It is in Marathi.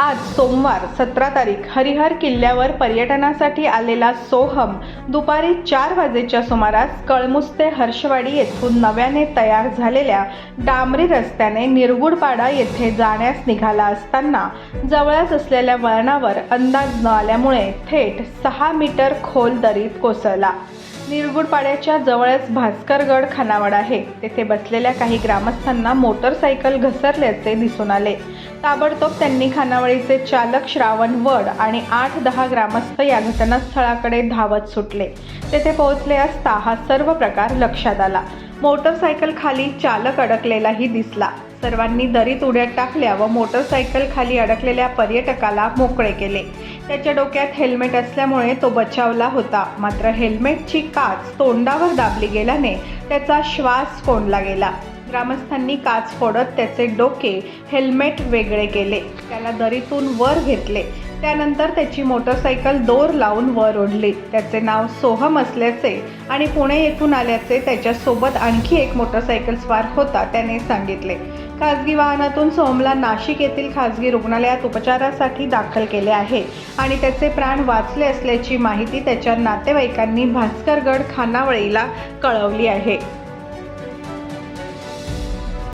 आज सोमवार सतरा तारीख हरिहर किल्ल्यावर पर्यटनासाठी आलेला सोहम दुपारी चार वाजेच्या सुमारास कळमुस्ते हर्षवाडी येथून नव्याने तयार झालेल्या डांबरी रस्त्याने निरगुडपाडा येथे जाण्यास निघाला असताना जवळच असलेल्या वळणावर अंदाज न आल्यामुळे थेट सहा मीटर खोल दरीत कोसळला. निरगुडपाड्याच्या जवळच भास्करगड खानावड आहे. तेथे बसलेल्या काही ग्रामस्थांना मोटरसायकल घसरल्याचे दिसून आले. ताबडतोब त्यांनी खानावळीचे चालक श्रावण वड आणि आठ दहा ग्रामस्थ या घटनास्थळाकडे धावत सुटले. तेथे पोहोचले असता हा सर्व प्रकार लक्षात आला. मोटरसायकल खाली चालक अडकलेलाही दिसला. सर्वांनी दरीत उड्यात टाकल्या व मोटरसायकल खाली अडकलेल्या पर्यटकाला मोकळे केले. त्याच्या डोक्यात हेल्मेट असल्यामुळे तो बचावला होता. मात्र हेल्मेटची काच तोंडावर दाबली गेल्याने त्याचा श्वास कोंडला गेला. ग्रामस्थांनी काच फोडत त्याचे डोके हेल्मेट वेगळे केले. त्याला दरीतून वर घेतले. त्यानंतर त्याची मोटरसायकल दोर लावून वर ओढली. त्याचे नाव सोहम असल्याचे आणि पुणे येथून आल्याचे त्याच्यासोबत आणखी एक मोटरसायकल स्वार होता त्याने सांगितले. खासगी वाहनातून सोहमला नाशिक येथील खासगी रुग्णालयात उपचारासाठी दाखल केले आहे आणि त्याचे प्राण वाचले असल्याची माहिती त्याच्या नातेवाईकांनी भास्करगड खानावळीला कळवली आहे.